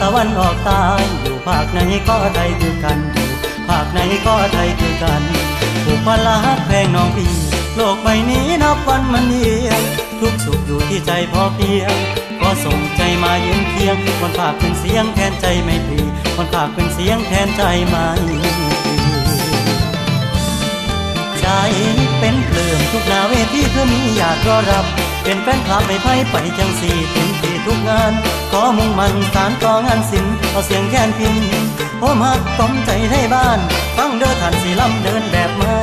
ตะวันออกใตายอยู่ภาคไหนก็ไทยคือกันอยู่ภาคไหนก็ไทยคือกันผูกพันละฮักแพงน้องพี่โลกใบนี้นับวันมันเยียงทุกสุขอยู่ที่ใจพอเพียงก็ส่งใจมายืนเคียงคนฝากเป็นเสียงแทนใจไม่พีคนฝากเป็นเสียงแทนใจไม่ดีใจเป็นเปลื่อมทุกนาเวทีเพื่อมีอยากรอรับ เป็นแฟนคลับไม่ไพ่ไปจังสี่เต็มที่ทุกงาน ขอมุ่งมันสารต่องานศิลป์เอาเสียงแคนพินโอมักต้มใจให้บ้าน ฟังเด้อท่านสีลำเดินแบบไม้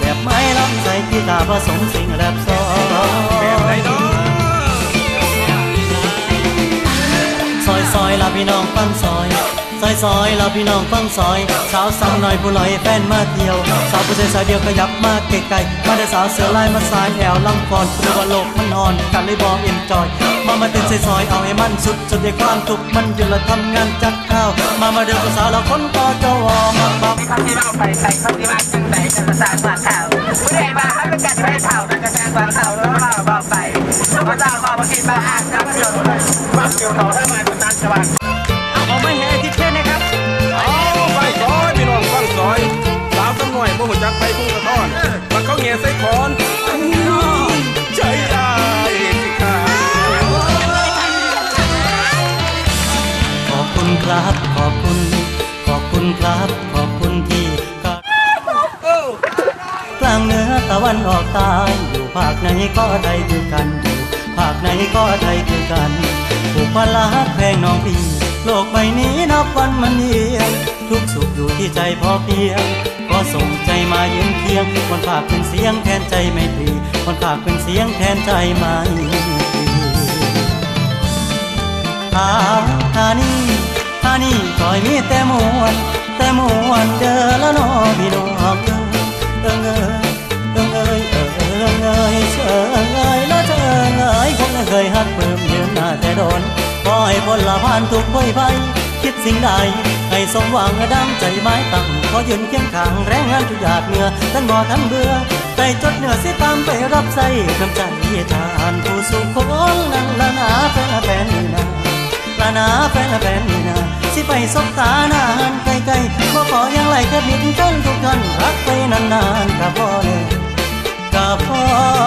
แบบไม้ลำใส่กีตาร์ผสมสิ่งแรปซอแบบไหนเนาะซอยซอยลาพี่น้องฟังซอย ซอยซอยลาพี่น้องฟังซอยสาวสาวหน่อยผู้ลอยแฟนมาเที่ยว สาวผู้ชายสายเดียวขยับมาไกลๆมาได้สาวเสือลายมาสายแอวลำก่อนเพราะว่าโลกมันอ่อนกันเลยบอกเอ็นจอย มามาเต้นซอยซอยเอาให้มันสุดจนได้ความทุกข์มันอยู่ละทำงานจักข้าว มามาเดินกับสาวเราคนต่อจวมาบับคำที่เราไปใส่คำที่มาจังใส่จะประสานมาข่าวผู้ใดมาให้เป็นการไปเผาแต่จะแจ้งความเผาแล้วมาบอกไปทุกคนเราบอกมาคิดมาอ่านน้ำเกลือเลยมาเกลือเขาได้มาจนนั้นจะว่าเบ่หัวจักไปพุ่งกระท่อนมันเขาแง่ใส่คอนใจอายสิค่ะขอบคุณครับ ขอบคุณ ขอบคุณครับ ขอบคุณที่กกลางเหนือตะวันออกใตายอยู่ภาคไหนก็ไทยคือกันอยู่ภาคไหนก็ไทยคือกันผูกพันลักแพงน้องพี่ โลกใบนี้นับวันมันเยียงทุกสุขอยู่ที่ใจพอเพียงก็ส่งใจมายืนเคียงคนฝากเป็นเสียงแทนใจไม่พลีคนฝากเป็นเสียงแทนใจไม่พลีอาทานี่ทานี่คอยมีแต่มวนแต่มวนเด้อละนอพี่น้องเอิงเอยเอิงเอยเอิงเอยเอิงเอยเชิงเอยละเชิงเอยคงเคยหักเพิ่มยืนหน้าแต่โดน ขอให้พ้นละผ่านทุกข์พ้ยคิดสิ่งใดให้สมหวังดังใจไม้ตั้งขอยืนเคียงข้างแรงงานทุกหยาดเหงื่อท่านบ่ทันเบื่อใจจดเหนือสิตามไปรับใส่น้ำใจทานผู้สุขคนนั้นละนาแฟนแฟนนี่นาลานาแฟนละแฟนนี่นาสิไปสบตานานไกลๆบ่ขออยังไหลแค่บิดกันทุกท่านรักไปนานๆก็พอเลยก็พอ